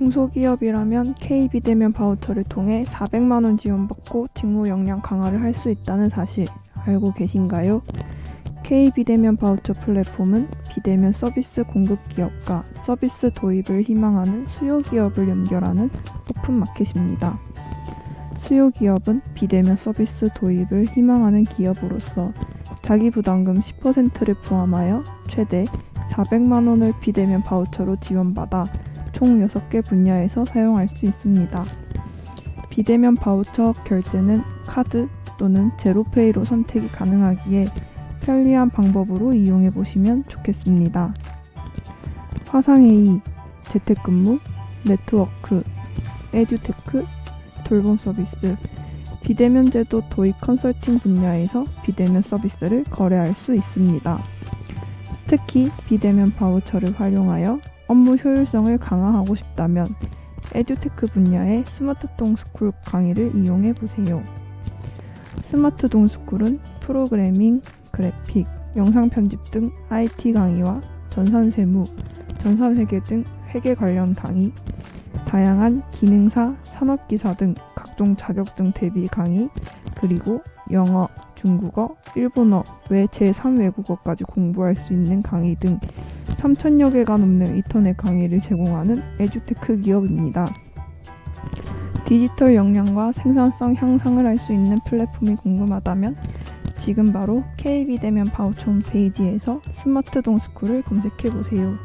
중소기업이라면 K비대면 바우처를 통해 400만원 지원받고 직무 역량 강화를 할 수 있다는 사실 알고 계신가요? K비대면 바우처 플랫폼은 비대면 서비스 공급 기업과 서비스 도입을 희망하는 수요 기업을 연결하는 오픈 마켓입니다. 수요 기업은 비대면 서비스 도입을 희망하는 기업으로서 자기 부담금 10%를 포함하여 최대 400만 원을 비대면 바우처로 지원받아 총 6개 분야에서 사용할 수 있습니다. 비대면 바우처 결제는 카드 또는 제로페이로 선택이 가능하기에 편리한 방법으로 이용해 보시면 좋겠습니다. 화상회의, 재택근무, 네트워크, 에듀테크, 돌봄 서비스, 비대면 제도 도입 컨설팅 분야에서 비대면 서비스를 거래할 수 있습니다. 특히 비대면 바우처를 활용하여 업무 효율성을 강화하고 싶다면 에듀테크 분야의 스마트 동스쿨 강의를 이용해 보세요. 스마트 동스쿨은 프로그래밍, 그래픽, 영상 편집 등 IT 강의와 전산 세무, 전산 회계 등 회계 관련 강의, 다양한 기능사, 산업기사 등 각종 자격증 대비 강의, 그리고 영어, 중국어, 일본어, 외 제3외국어까지 공부할 수 있는 강의 등 3천여 개가 넘는 인터넷 강의를 제공하는 에듀테크 기업입니다. 디지털 역량과 생산성 향상을 할 수 있는 플랫폼이 궁금하다면 지금 바로 KB대면 바우처 홈페이지에서 스마트 동스쿨을 검색해 보세요.